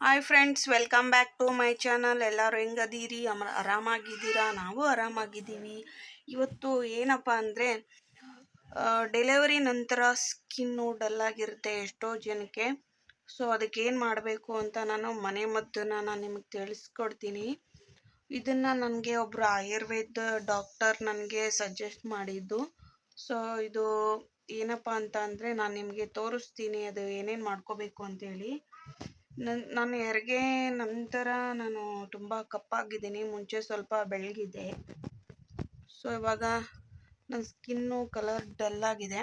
Hi friends welcome back to my channel ಎಲ್ಲರೂ ಹೆಂಗದೀರಿ? ಅಮ, ಆರಾಮಾಗಿದ್ದೀರಾ? ನಾವು ಆರಾಮಾಗಿದ್ದೀವಿ. ಇವತ್ತು ಏನಪ್ಪ ಅಂದರೆ ಡೆಲಿವರಿ ನಂತರ ಸ್ಕಿನ್ನು ಡಲ್ಲಾಗಿರುತ್ತೆ ಎಷ್ಟೋ ಜನಕ್ಕೆ. ಸೊ ಅದಕ್ಕೆ ಏನು ಮಾಡಬೇಕು ಅಂತ ನಾನು ಮನೆ ಮದ್ದನ್ನು ನಾನು ನಿಮಗೆ ತಿಳಿಸ್ಕೊಡ್ತೀನಿ. ಇದನ್ನು ನನಗೆ ಒಬ್ಬರು ಆಯುರ್ವೇದ ಡಾಕ್ಟರ್ ನನಗೆ ಸಜೆಸ್ಟ್ ಮಾಡಿದ್ದು. ಸೊ ಇದು ಏನಪ್ಪ ಅಂತ ಅಂದರೆ ನಾನು ನಿಮಗೆ ತೋರಿಸ್ತೀನಿ. ಅದು ಏನೇನು ಮಾಡ್ಕೋಬೇಕು ಅಂತೇಳಿ. ನಾನು ಹೆರಿಗೆ ನಂತರ ನಾನು ತುಂಬ ಕಪ್ಪಾಗಿದ್ದೀನಿ, ಮುಂಚೆ ಸ್ವಲ್ಪ ಬೆಳಗಿದ್ದೆ ಸೊ ಇವಾಗ ನನ್ನ ಸ್ಕಿನ್ನು ಕಲರ್ ಡಲ್ ಆಗಿದೆ.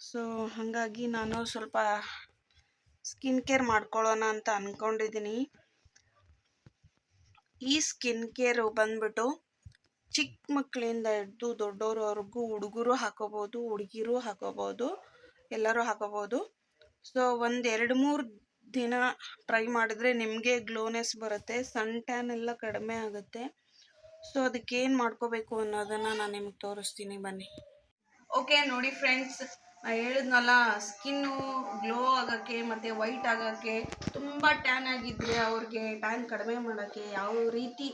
ಸೊ ಹಾಗಾಗಿ ನಾನು ಸ್ವಲ್ಪ ಸ್ಕಿನ್ ಕೇರ್ ಮಾಡ್ಕೊಳ್ಳೋಣ ಅಂತ ಅಂದ್ಕೊಂಡಿದ್ದೀನಿ ಈ ಸ್ಕಿನ್ ಕೇರು ಬಂದ್ಬಿಟ್ಟು ಚಿಕ್ಕ ಮಕ್ಕಳಿಂದ ಹಿಡ್ದು ದೊಡ್ಡವ್ರವರೆಗೂ ಹುಡುಗರು ಹಾಕೋಬೋದು, ಹುಡುಗಿರು ಹಾಕೋಬೋದು, ಎಲ್ಲರೂ ಹಾಕೋಬೋದು. ಸೊ ಒಂದು ಎರಡು ಮೂರು ದಿನ ಟ್ರೈ ಮಾಡಿದ್ರೆ ನಿಮಗೆ ಗ್ಲೋನೆಸ್ ಬರುತ್ತೆ ಸನ್ ಟ್ಯಾನ್ ಎಲ್ಲ ಕಡಿಮೆ ಆಗುತ್ತೆ. ಸೊ ಅದಕ್ಕೆ ಏನು ಮಾಡ್ಕೋಬೇಕು ಅನ್ನೋದನ್ನು ನಾನು ನಿಮಗೆ ತೋರಿಸ್ತೀನಿ, ಬನ್ನಿ. ಓಕೆ ನೋಡಿ ಫ್ರೆಂಡ್ಸ್ ನಾ ಹೇಳಿದ್ನಲ್ಲ ಸ್ಕಿನ್ನು ಗ್ಲೋ ಆಗೋಕ್ಕೆ ಮತ್ತು ವೈಟ್ ಆಗೋಕ್ಕೆ ತುಂಬ ಟ್ಯಾನ್ ಆಗಿದ್ದರೆ ಅವ್ರಿಗೆ ಟ್ಯಾನ್ ಕಡಿಮೆ ಮಾಡೋಕ್ಕೆ ಯಾವ ರೀತಿ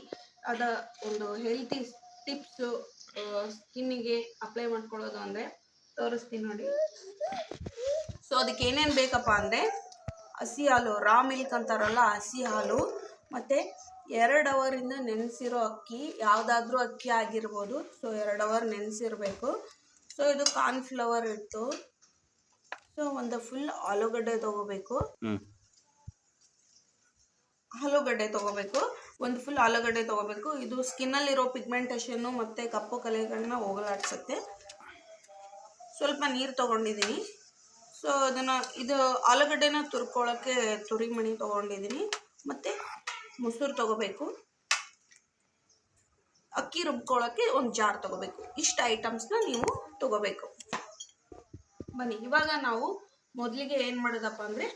ಅದ ಒಂದು ಹೆಲ್ತಿ ಟಿಪ್ಸು ಸ್ಕಿನ್ನಿಗೆ ಅಪ್ಲೈ ಮಾಡ್ಕೊಳ್ಳೋದು ಅಂದರೆ ತೋರಿಸ್ತೀನಿ ನೋಡಿ. ಸೊ ಅದಕ್ಕೆ ಏನೇನು ಬೇಕಪ್ಪ ಅಂದರೆ ಹಸಿ ಹಾಲು ರಾ ಮಿಲ್ಕ್ ಅಂತಾರಲ್ಲ ಹಸಿ ಹಾಲು. ಮತ್ತು ಎರಡು ಅವರಿಂದ ನೆನೆಸಿರೋ ಅಕ್ಕಿ ಯಾವುದಾದ್ರೂ ಅಕ್ಕಿ ಆಗಿರ್ಬೋದು. ಸೊ ಎರಡು ಅವರ್ ನೆನೆಸಿರ್ಬೇಕು. ಸೊ ಇದು ಕಾರ್ನ್ಫ್ಲವರ್ ಇತ್ತು. ಸೊ ಒಂದು ಫುಲ್ ಆಲೂಗಡ್ಡೆ ತಗೋಬೇಕು. ಆಲೂಗಡ್ಡೆ ತಗೋಬೇಕು. ಒಂದು ಫುಲ್ ಆಲೂಗಡ್ಡೆ ತಗೋಬೇಕು. ಇದು ಸ್ಕಿನ್ನಲ್ಲಿರೋ ಪಿಗ್ಮೆಂಟೇಷನ್ನು ಮತ್ತು ಕಪ್ಪು ಕಲೆಗಳನ್ನ ಹೋಗಲಾಡಿಸುತ್ತೆ. ಸ್ವಲ್ಪ ನೀರು ತೊಗೊಂಡಿದ್ದೀನಿ. ಸೊ ಅದನ್ನು ಇದು ಆಲೂಗಡ್ಡೆನ ತುರ್ಕೊಳ್ಳೋಕ್ಕೆ ತುರಿಮಣಿ ತೊಗೊಂಡಿದ್ದೀನಿ ಮತ್ತು ಮೊಸರು ತೊಗೋಬೇಕು. ಅಕ್ಕಿ ರುಬ್ಕೊಳ್ಳೋಕ್ಕೆ ಒಂದು ಜಾರ್ ತೊಗೋಬೇಕು. ಇಷ್ಟು ಐಟಮ್ಸ್ನ ನೀವು ತೊಗೋಬೇಕು. ಬನ್ನಿ, ಇವಾಗ ನಾವು ಮೊದಲಿಗೆ ಏನು ಮಾಡೋದಪ್ಪ ಅಂದರೆ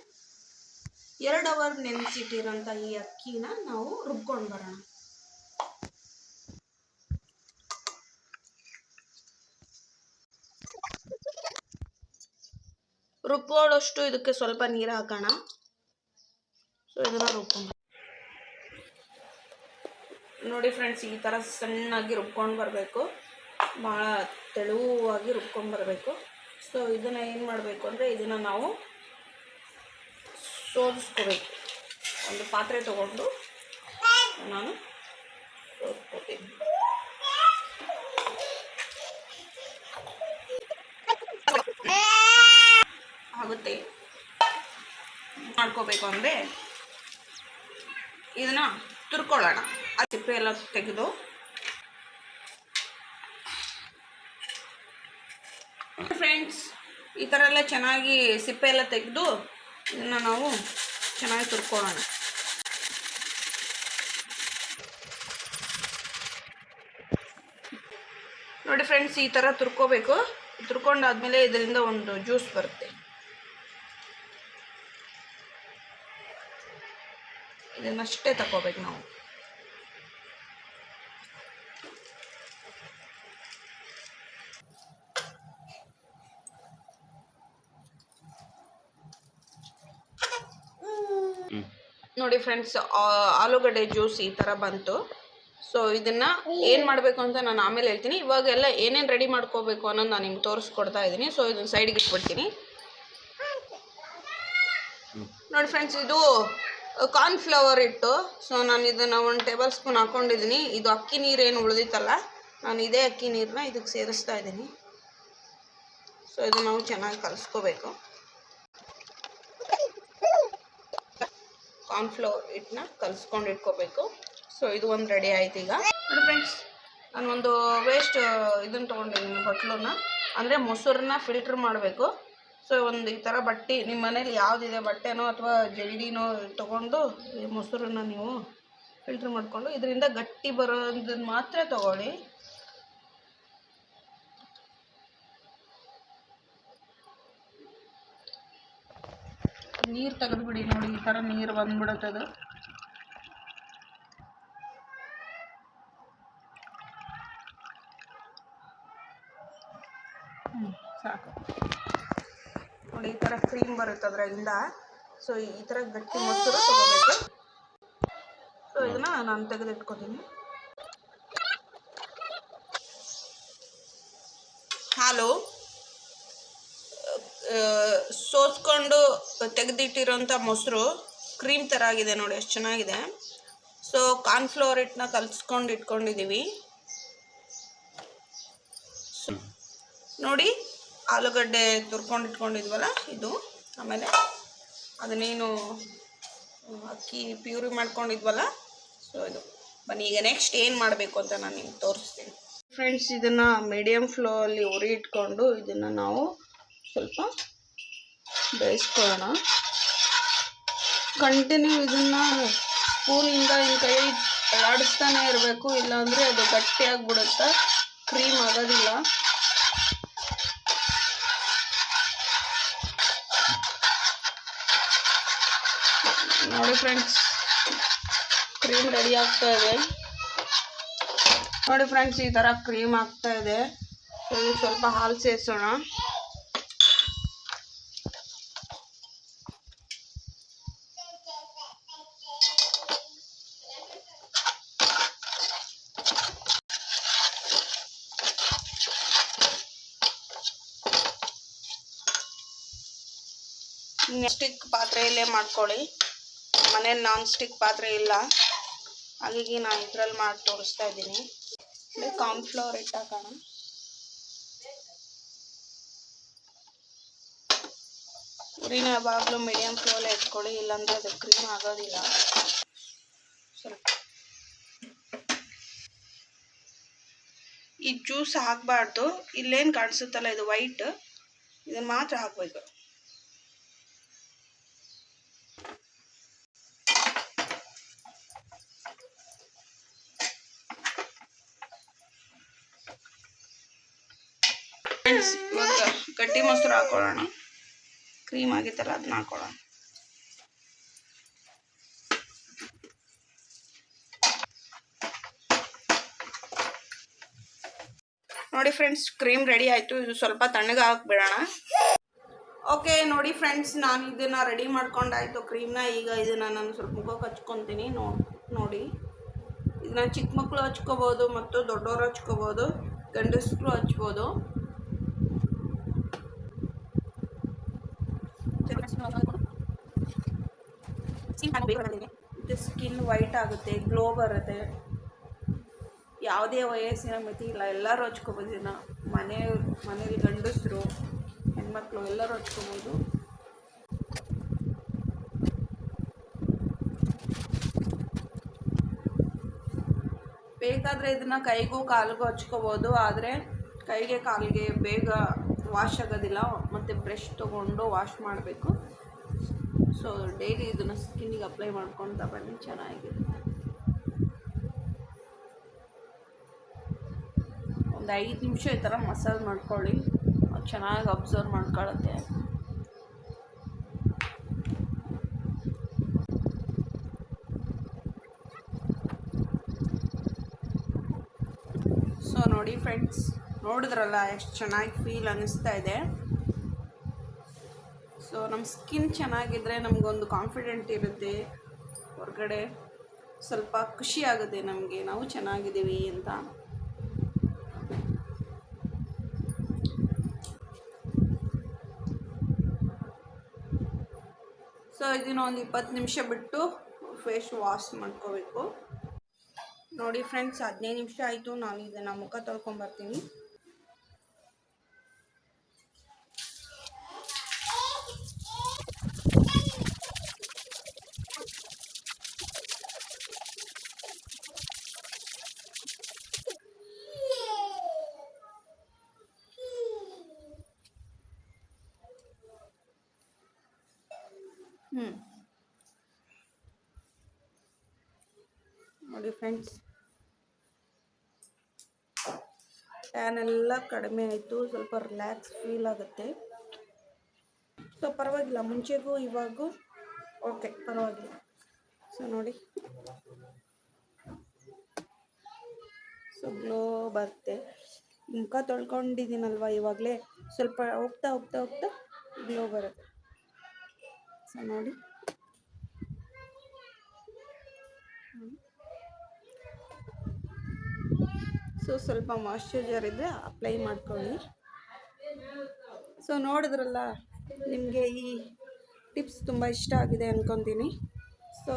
ಎರಡು ಅವರ್ ನೆನೆಸಿಟ್ಟಿರೋಂಥ ಈ ಅಕ್ಕಿನ ನಾವು ರುಬ್ಕೊಂಡು ಬರೋಣ. ರುಬ್ಬೋಳಷ್ಟು ಇದಕ್ಕೆ ಸ್ವಲ್ಪ ನೀರು ಹಾಕೋಣ. ಸೊ ಇದನ್ನು ರುಬ್ಕೊಂಡು ನೋಡಿ ಫ್ರೆಂಡ್ಸ್ ಈ ಥರ ಸಣ್ಣಾಗಿ ರುಬ್ಕೊಂಡು ಬರಬೇಕು. ಭಾಳ ತೆಳುವಾಗಿ ರುಬ್ಕೊಂಡು ಬರಬೇಕು. ಸೊ ಇದನ್ನು ಏನು ಮಾಡಬೇಕು ಅಂದರೆ ಇದನ್ನು ನಾವು ಸೋದಿಸ್ಕೋಬೇಕು ಒಂದು ಪಾತ್ರೆ ತಗೊಂಡು ನಾನು ಸೋದ್ಕೋತೀನಿ ಆಗುತ್ತೆ. ಮಾಡ್ಕೋಬೇಕು ಅಂದರೆ ಇದನ್ನ ತುರ್ಕೊಳ್ಳೋಣ. ಆ ಸಿಪ್ಪೆ ಎಲ್ಲ ತೆಗೆದು. ಫ್ರೆಂಡ್ಸ್, ಈ ಥರ ಎಲ್ಲ ಚೆನ್ನಾಗಿ ಸಿಪ್ಪೆ ಎಲ್ಲ ತೆಗೆದು ಇದನ್ನು ನಾವು ಚೆನ್ನಾಗಿ ತುರ್ಕೊಳ್ಳೋಣ. ನೋಡಿ ಫ್ರೆಂಡ್ಸ್, ಈ ಥರ ತುರ್ಕೋಬೇಕು. ತುರ್ಕೊಂಡಾದ್ಮೇಲೆ ಇದರಿಂದ ಒಂದು ಜ್ಯೂಸ್ ಬರುತ್ತೆ. ಇದನ್ನಷ್ಟೇ ತಗೋಬೇಕು ನಾವು. ನೋಡಿ ಫ್ರೆಂಡ್ಸ್ ಆಲೂಗಡ್ಡೆ ಜ್ಯೂಸ್ ಈ ಥರ ಬಂತು. ಸೊ ಇದನ್ನ ಏನು ಮಾಡಬೇಕು ಅಂತ ನಾನು ಆಮೇಲೆ ಹೇಳ್ತೀನಿ. ಇವಾಗೆಲ್ಲ ಏನೇನು ರೆಡಿ ಮಾಡ್ಕೋಬೇಕು ಅನ್ನೋದು ನಾನು ನಿಮ್ಗೆ ತೋರಿಸ್ಕೊಡ್ತಾ ಇದ್ದೀನಿ ಸೊ ಇದನ್ನ ಸೈಡ್ಗೆ ಇಟ್ಬಿಡ್ತೀನಿ. ನೋಡಿ ಫ್ರೆಂಡ್ಸ್ ಇದು ಕಾರ್ನ್ಫ್ಲವರ್ ಇಟ್ಟು ಸೊ ನಾನು ಇದನ್ನು ಒಂದು ಟೇಬಲ್ ಸ್ಪೂನ್ ಹಾಕ್ಕೊಂಡಿದ್ದೀನಿ ಇದು ಅಕ್ಕಿ ನೀರೇನು ಉಳಿದಿತ್ತಲ್ಲ ನಾನು ಇದೇ ಅಕ್ಕಿ ನೀರನ್ನ ಇದಕ್ಕೆ ಸೇರಿಸ್ತಾ ಇದ್ದೀನಿ ಸೊ ಇದು ನಾವು ಚೆನ್ನಾಗಿ ಕಲಿಸ್ಕೋಬೇಕು. ಕಾರ್ನ್ಫ್ಲವರ್ ಹಿಟ್ಟನ್ನ ಕಲಿಸ್ಕೊಂಡು ಇಟ್ಕೋಬೇಕು. ಸೊ ಇದು ಒಂದು ರೆಡಿ ಆಯ್ತು ಈಗ. ನೋಡಿ ಫ್ರೆಂಡ್ಸ್ ನಾನು ಒಂದು ವೇಸ್ಟ್ ಇದನ್ನು ತೊಗೊಂಡಿದ್ದೀನಿ ಬಟ್ಲನ್ನ ಅಂದರೆ ಮೊಸರನ್ನ ಫಿಲ್ಟ್ರ್ ಮಾಡಬೇಕು. ಸೊ ಒಂದು ಈ ಥರ ಬಟ್ಟೆ ನಿಮ್ಮ ಮನೇಲಿ ಯಾವುದಿದೆ ಬಟ್ಟೆನೋ ಅಥವಾ ಜಲ್ಡಿನೋ ತೊಗೊಂಡು ಈ ಮೊಸರನ್ನ ನೀವು ಫಿಲ್ಟ್ರ್ ಮಾಡಿಕೊಂಡು ಇದರಿಂದ ಗಟ್ಟಿ ಬರೋದನ್ನ ಮಾತ್ರ ತಗೊಳ್ಳಿ. ನೀರು ತೆಗೆದುಬಿಡಿ ನೋಡಿ, ಈ ಥರ ನೀರು ಬಂದ್ಬಿಡುತ್ತೆ ಅದು ಹ್ಞೂ ಸಾಕು ಕ್ರೀಮ್ ಬರುತ್ತೆ ಅದರಿಂದ ಸೊ ಈ ಥರ ಗಟ್ಟಿ ಮೊಸರು ತೊಗೋಬೇಕು. ನಾನು ತೆಗೆದಿಟ್ಕೋತೀನಿ. ಹಲೋ ಸೋಸ್ಕೊಂಡು ತೆಗೆದಿಟ್ಟಿರೋಂಥ ಮೊಸರು ಕ್ರೀಮ್ ಥರ ಆಗಿದೆ ನೋಡಿ ಎಷ್ಟು ಚೆನ್ನಾಗಿದೆ. ಸೊ ಕಾರ್ನ್ಫ್ಲವರ್ ಹಿಟ್ಟನ್ನ ಕಲಿಸ್ಕೊಂಡು ಇಟ್ಕೊಂಡಿದ್ದೀವಿ ನೋಡಿ, ಆಲೂಗಡ್ಡೆ ತುರ್ಕೊಂಡು ಇಟ್ಕೊಂಡಿದ್ವಲ್ಲ, ಇದು. ಆಮೇಲೆ ಅದನ್ನೇನು ಅಕ್ಕಿ ಪ್ಯೂರಿ ಮಾಡ್ಕೊಂಡಿದ್ವಲ್ಲ ಸೊ ಇದು. ಬನ್ನಿ, ಈಗ ನೆಕ್ಸ್ಟ್ ಏನು ಮಾಡಬೇಕು ಅಂತ ನಾನು ನಿಮ್ಗೆ ತೋರಿಸ್ತೀನಿ. ಫ್ರೆಂಡ್ಸ್ ಇದನ್ನು ಮೀಡಿಯಮ್ ಫ್ಲೋಲ್ಲಿ ಉರಿ ಇಟ್ಕೊಂಡು ಇದನ್ನು ನಾವು ಸ್ವಲ್ಪ ಬೇಯಿಸ್ಕೊಳ್ಳೋಣ. ಕಂಟಿನ್ಯೂ ಇದನ್ನು ಸ್ಪೂನಿಂದ ಹಿಂಗೆ ಕೈ ಆಡಿಸ್ತಾನೆ ಇರಬೇಕು, ಇಲ್ಲಾಂದರೆ ಅದು ಗಟ್ಟಿಯಾಗ್ಬಿಡುತ್ತೆ ಕ್ರೀಮ್ ಆಗೋದಿಲ್ಲ. ನೋಡಿ ಫ್ರೆಂಡ್ಸ್ ಕ್ರೀಮ್ ರೆಡಿ ಆಗ್ತಾ ಇದೆ. ನೋಡಿ ಫ್ರೆಂಡ್ಸ್ ಈ ಥರ ಕ್ರೀಮ್ ಆಗ್ತಾ ಇದೆ. ಸೊ ಇದಕ್ಕೆ ಸ್ವಲ್ಪ ಹಾಲು ಸೇರಿಸೋಣ. ಸ್ಟಿಕ್ ಪಾತ್ರೆಯಲ್ಲೇ ಮಾಡ್ಕೊಳ್ಳಿ. ಮನೇಲಿ ನಾನ್ ಸ್ಟಿಕ್ ಪಾತ್ರೆ ಇಲ್ಲ. ಹಾಗಾಗಿ ನಾನು ಇದ್ರಲ್ಲಿ ಮಾಡಿ ತೋರಿಸ್ತಾ ಇದ್ದೀನಿ. ಕಾರ್ನ್ಫ್ಲವರ್ ಇಟ್ಟಾಕೋಣ. ಉರಿನ ಯಾವಾಗಲೂ ಮೀಡಿಯಮ್ ಫ್ಲೋಲೇ ಇಟ್ಕೊಳ್ಳಿ, ಇಲ್ಲಾಂದ್ರೆ ಅದು ಕ್ರೀಮ್ ಆಗೋದಿಲ್ಲ. ಸ್ವಲ್ಪ. ಈ ಜ್ಯೂಸ್ ಹಾಕಬಾರ್ದು. ಇಲ್ಲೇನು ಕಾಣಿಸುತ್ತಲ್ಲ, ಇದು ವೈಟ್ ಇದನ್ನು ಮಾತ್ರ ಹಾಕಬೇಕು. ಫ್ರೆಂಡ್ಸ್ ಇವಾಗ ಗಟ್ಟಿ ಮೊಸರು ಹಾಕೊಳ್ಳೋಣ. ಕ್ರೀಮ್ ಆಗಿತ್ತಲ್ಲ ಅದನ್ನ ಹಾಕೊಳ್ಳೋಣ. ನೋಡಿ ಫ್ರೆಂಡ್ಸ್ ಕ್ರೀಮ್ ರೆಡಿ ಆಯಿತು. ಇದು ಸ್ವಲ್ಪ ತಣ್ಣಗೆ ಹಾಕ್ಬಿಡೋಣ. ಓಕೆ ನೋಡಿ ಫ್ರೆಂಡ್ಸ್ ನಾನು ಇದನ್ನು ರೆಡಿ ಮಾಡ್ಕೊಂಡಾಯ್ತು ಕ್ರೀಮ್ನ ಈಗ ಇದನ್ನು ನಾನು ಸ್ವಲ್ಪ ಮುಖಕ್ಕೆ ಹಚ್ಕೊತೀನಿ ನೋಡಿ. ಇದನ್ನ ಚಿಕ್ಕ ಮಕ್ಕಳು ಹಚ್ಕೋಬೋದು ಮತ್ತು ದೊಡ್ಡವರು ಹಚ್ಕೋಬೋದು, ಗಂಡಸರು ಹಚ್ಬೋದು. ಸ್ಕಿನ್ ವೈಟ್ ಆಗುತ್ತೆ ಗ್ಲೋ ಬರುತ್ತೆ. ಯಾವುದೇ ವಯಸ್ಸಿನ ಮಿತಿ ಇಲ್ಲ, ಎಲ್ಲರೂ ಹಚ್ಕೋಬೋದು ಇದನ್ನು. ಮನೆ ಮನೇಲಿ ಗಂಡಸರು, ಹೆಣ್ಮಕ್ಳು ಎಲ್ಲರೂ ಹಚ್ಕೋಬೋದು. ಬೇಕಾದರೆ ಇದನ್ನ ಕೈಗೂ ಕಾಲಿಗೂ ಹಚ್ಕೋಬೋದು, ಆದರೆ ಕೈಗೆ ಕಾಲಿಗೆ ಬೇಗ ವಾಶ್ ಆಗೋದಿಲ್ಲ. ಮತ್ತು ಬ್ರಷ್ ತೊಗೊಂಡು ವಾಶ್ ಮಾಡಬೇಕು. ಸೊ ಡೈಲಿ ಇದನ್ನು ಸ್ಕಿನ್ನಿಗೆ ಅಪ್ಲೈ ಮಾಡ್ಕೊತ ಬನ್ನಿ ಚೆನ್ನಾಗಿರುತ್ತೆ ಒಂದು ಐದು ನಿಮಿಷ ಈ ಥರ ಮಸಾಜ್ ಮಾಡ್ಕೊಳ್ಳಿ. ಚೆನ್ನಾಗಿ ಅಬ್ಸರ್ವ್ ಮಾಡ್ಕೊಳ್ಳುತ್ತೆ. ಸೊ ನೋಡಿ ಫ್ರೆಂಡ್ಸ್ ನೋಡಿದ್ರಲ್ಲ, ಎಷ್ಟು ಚೆನ್ನಾಗಿ ಫೀಲ್ ಅನ್ನಿಸ್ತಾ ಇದೆ. ಸೊ ನಮ್ಮ ಸ್ಕಿನ್ ಚೆನ್ನಾಗಿದ್ದರೆ ನಮಗೊಂದು ಕಾನ್ಫಿಡೆಂಟ್ ಇರುತ್ತೆ. ಹೊರಗಡೆ ಸ್ವಲ್ಪ ಖುಷಿ ಆಗುತ್ತೆ ನಮಗೆ, ನಾವು ಚೆನ್ನಾಗಿದ್ದೀವಿ ಅಂತ. ಸೊ ಇದನ್ನ ಒಂದು ಇಪ್ಪತ್ತು ನಿಮಿಷ ಬಿಟ್ಟು ಫೇಸ್ ವಾಶ್ ಮಾಡ್ಕೋಬೇಕು. ನೋಡಿ ಫ್ರೆಂಡ್ಸ್ ಹದಿನೈದು ನಿಮಿಷ ಆಯಿತು, ನಾನು ಇದನ್ನು ಮುಖ ತೊಳ್ಕೊಂಬರ್ತೀನಿ ಹ್ಞೂ ನೋಡಿ ಫ್ರೆಂಡ್ಸ್ ಟ್ಯಾನ್ ಎಲ್ಲ ಕಡಿಮೆ ಆಯಿತು, ಸ್ವಲ್ಪ ರಿಲ್ಯಾಕ್ಸ್ ಫೀಲ್ ಆಗುತ್ತೆ. ಸೊ ಪರವಾಗಿಲ್ಲ, ಮುಂಚೆಗೂ ಇವಾಗೂ ಓಕೆ ಪರವಾಗಿಲ್ಲ. ಸೊ ನೋಡಿ. ಸೊ ಗ್ಲೋ ಬರುತ್ತೆ. ಮುಖ ತೊಳ್ಕೊಂಡಿದ್ದೀನಲ್ವ ಇವಾಗಲೇ? ಸ್ವಲ್ಪ ಹೋಗ್ತಾ ಹೋಗ್ತಾ ಹೋಗ್ತಾ ಗ್ಲೋ ಬರುತ್ತೆ. ಸೊ ನೋಡಿ. ಸೊ, ಸ್ವಲ್ಪ ಮಾಯಶ್ಚರೈಸರ್ ಇದ್ದರೆ ಅಪ್ಲೈ ಮಾಡ್ಕೊಳ್ಳಿ. ಸೊ, ನೋಡಿದ್ರಲ್ಲ, ನಿಮಗೆ ಈ ಟಿಪ್ಸ್ ತುಂಬ ಇಷ್ಟ ಆಗಿದೆ ಅಂದ್ಕೊತೀನಿ ಸೊ,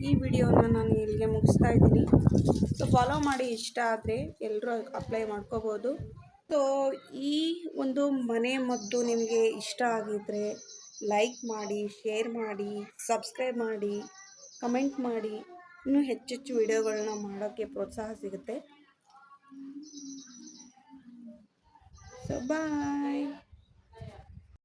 ಈ ವಿಡಿಯೋನ ನಾನು ಇಲ್ಲಿಗೆ ಮುಗಿಸ್ತಾ ಇದ್ದೀನಿ. ಸೊ ಫಾಲೋ ಮಾಡಿ ಇಷ್ಟ ಆದರೆ ಎಲ್ಲರೂ ಅಪ್ಲೈ ಮಾಡ್ಕೋಬೋದು. ಸೊ, ಈ ಒಂದು ಮನೆ ಮದ್ದು ನಿಮಗೆ ಇಷ್ಟ ಆಗಿದ್ದರೆ ಲೈಕ್ ಮಾಡಿ ಶೇರ್ ಮಾಡಿ ಸಬ್ಸ್ಕ್ರೈಬ್ ಮಾಡಿ ಕಮೆಂಟ್ ಮಾಡಿ. ಇನ್ನೂ ಹೆಚ್ಚೆಚ್ಚು ವಿಡಿಯೋಗಳನ್ನ ಮಾಡೋಕ್ಕೆ ಪ್ರೋತ್ಸಾಹ ಸಿಗುತ್ತೆ. So bye